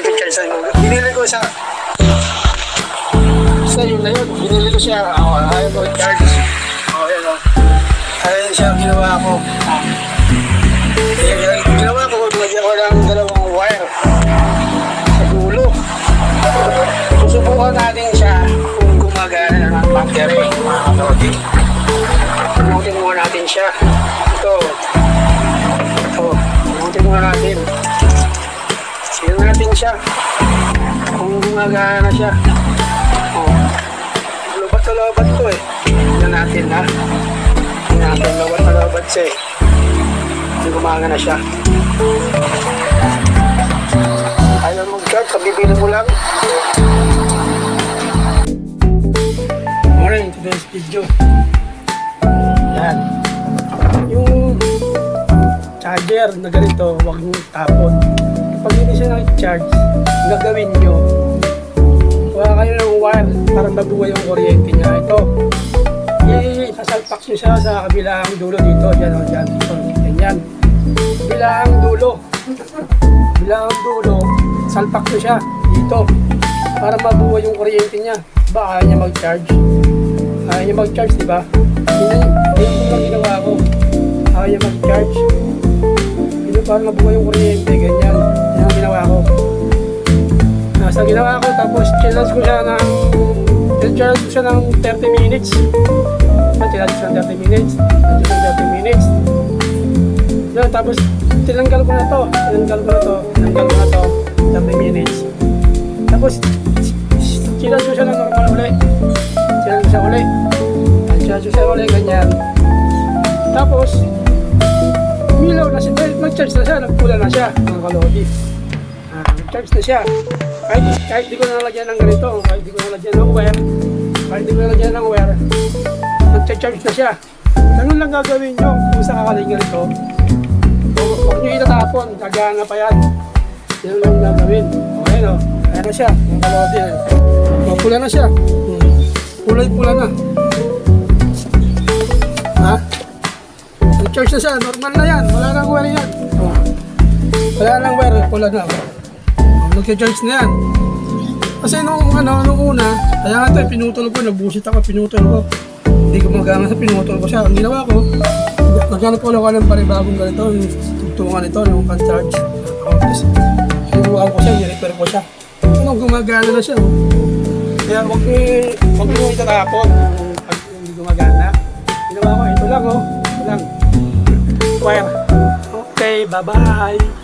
pinag-charge sa inyo. Binili ko sa sa yun na yun. Binili ko siya. Ako, ayaw ko charge. Oo, yan o. Ayun siya ang ginawa ko. Ginawa ko, lagyan ko ng dalawang wire sa dulo. Susubukan natin siya kung gumagana ng battery. mga kalodi. Subukin muna natin siya. Tignan natin siya. Kung gumagana siya. Oh. Lobat na lobat to eh. Tignan natin ha. Tignan natin. Lobat na lobat siya eh. Hindi gumagana siya. Ayaw mag-charge. Kabibili mo lang. Morning, today's video. Yan. Yung charger na ganito, huwag nyo tapon. Pag hindi siya nag-charge, gagawin nyo, wala kayo ng wire para mabuhay yung kuryente niya. Ito, i-sasalpak nyo siya sa kabilang dulo dito. Yan o, yan. Ito, ganyan. Kabilang dulo. Kabilang dulo, salpak nyo siya dito para mabuhay yung kuryente niya. Ba, ayaw niya mag-charge. Ayaw niya mag-charge, di ba? Yun yung lang ginawa ko. Ayaw niya mag-charge. Yung para mabuhay yung kuryente, Nasa ginawa ko, tapos challenge ko siya ng challenge ko siya ng 30 minutes. Challenge ko siya ng 30 minutes. Challenge ko siya ng 30 minutes. Yun, tapos tinanggal ko na to. Tinanggal ko na to. Tinanggal ko na to. 30 minutes. Tapos, challenge ko siya ng normal ulit. Challenge ko siya ulit. Challenge ko siya ulit, ganyan. Tapos, umilaw na siya. Mag-charge na siya, nagpula na siya, mga kalodi. Nag-charge na siya. Kahit, kahit di ko nalagyan ng ganito, kahit di ko nalagyan ng wire, kahit di ko nalagyan ng wire, nag-charge na siya. Ganun lang gagawin nyo kung sa kakaling ganito. Huwag nyo itatapon, gagana pa yan. Yan lang gagawin. Okay no? Ayan na siya, mga kalodi. ayan. Oh, pula na siya. Pulay-pula na. Ha? Nag-charge na siya, normal na yan. Wala nang wire yan. Wala nang wire, pula na. Nag-charge na yan. Kasi nung ano, nung una, kaya nga ito, pinutol ko, nabusit ako, pinutol ko. Hindi ko magana sa pinutol ko siya. Ang ginawa ko, naghanap ko lang ng panibagong ganito, yung tugtungan ito, yung pan-charge. Tapos, sinubukan ko siya, nirepair ko siya. Ano, gumagana na siya. oh. Kaya huwag niyo, huwag niyo itatapon pag hindi gumagana. Ginawa ko, ito lang oh, ito lang. Wire. Okay, bye-bye.